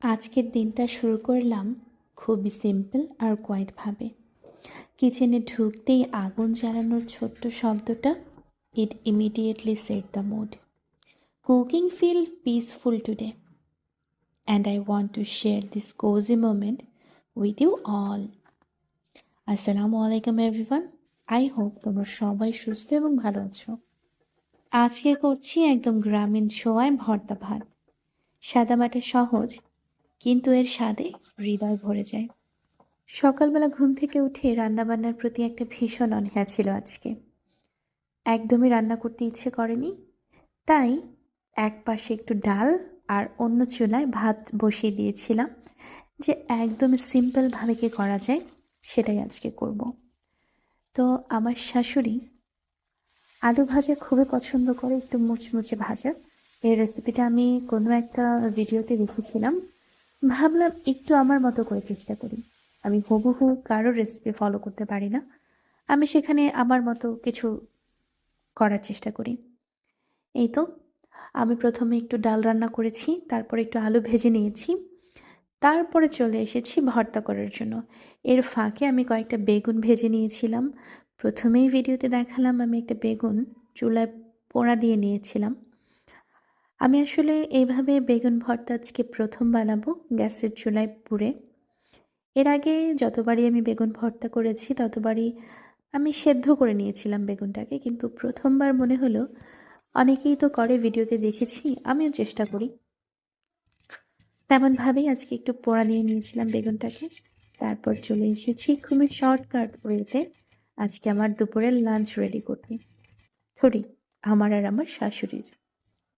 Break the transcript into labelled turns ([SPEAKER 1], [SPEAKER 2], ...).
[SPEAKER 1] আজকের দিনটা শুরু করলাম খুবই সিম্পল আর কোয়াইটভাবে। কিচেনে ঢুকতেই আগুন জ্বালানোর ছোট্ট শব্দটা it immediately set the mood cooking feel peaceful today and I want to share this cosy moment with you all আসসালামু আলাইকুম এভরিওয়ান আই হোপ তোমরা সবাই সুস্থ এবং ভালো আছো। আজকে করছি একদম গ্রামীণ ছোঁয়ায় ভর্তা ভাত। সাদামাটা সহজ কিন্তু এর স্বাদে হৃদয় ভরে যায়। সকালবেলা ঘুম থেকে উঠে রান্নাবান্নার প্রতি একটা ভীষণ অনীহা ছিল আজকে। একদমই রান্না করতে ইচ্ছে করেনি, তাই এক পাশে একটু ডাল আর অন্য চুলায় ভাত বসিয়ে দিয়েছিলাম যে একদম সিম্পলভাবে কি করা যায় সেটাই আজকে করব। তো আমার শাশুড়ি আলু ভাজা খুবই পছন্দ করে, একটু মুচমুচে ভাজা। এই রেসিপিটা আমি কোনো একটা ভিডিওতে দেখেছিলাম। ভাবলাম একটু আমার মতো করে চেষ্টা করি। আমি হুবহু কারোর রেসিপি ফলো করতে পারি না। আমি সেখানে আমার মতো কিছু করার চেষ্টা করি। এই তো, আমি প্রথমে একটু ডাল রান্না করেছি, তারপরে একটু আলু ভেজে নিয়েছি। তারপরে চলে এসেছি ভর্তা করার জন্য। এর ফাঁকে আমি কয়েকটা বেগুন ভেজে নিয়েছিলাম। প্রথমেই ভিডিওতে দেখালাম আমি একটা বেগুন চুলায় পোড়া দিয়ে নিয়েছিলাম। আমি আসলে এইভাবে বেগুন ভর্তা আজকে প্রথম বানাবো গ্যাসের চুলায় পুড়ে। এর আগে যতবারই আমি বেগুন ভর্তা করেছি, ততবারই আমি সেদ্ধ করে নিয়েছিলাম বেগুনটাকে, কিন্তু প্রথমবার মনে হলো অনেকেই তো করে ভিডিওতে দেখেছি, আমিও চেষ্টা করি। তেমনভাবেই আজকে একটু পোড়া নিয়ে নিয়েছিলাম বেগুনটাকে। তারপর চলে এসেছি খুবই শর্টকাট ওয়েতে আজকে আমার দুপুরের লাঞ্চ রেডি করতে। থরি, আমার আর আমার শাশুড়ির।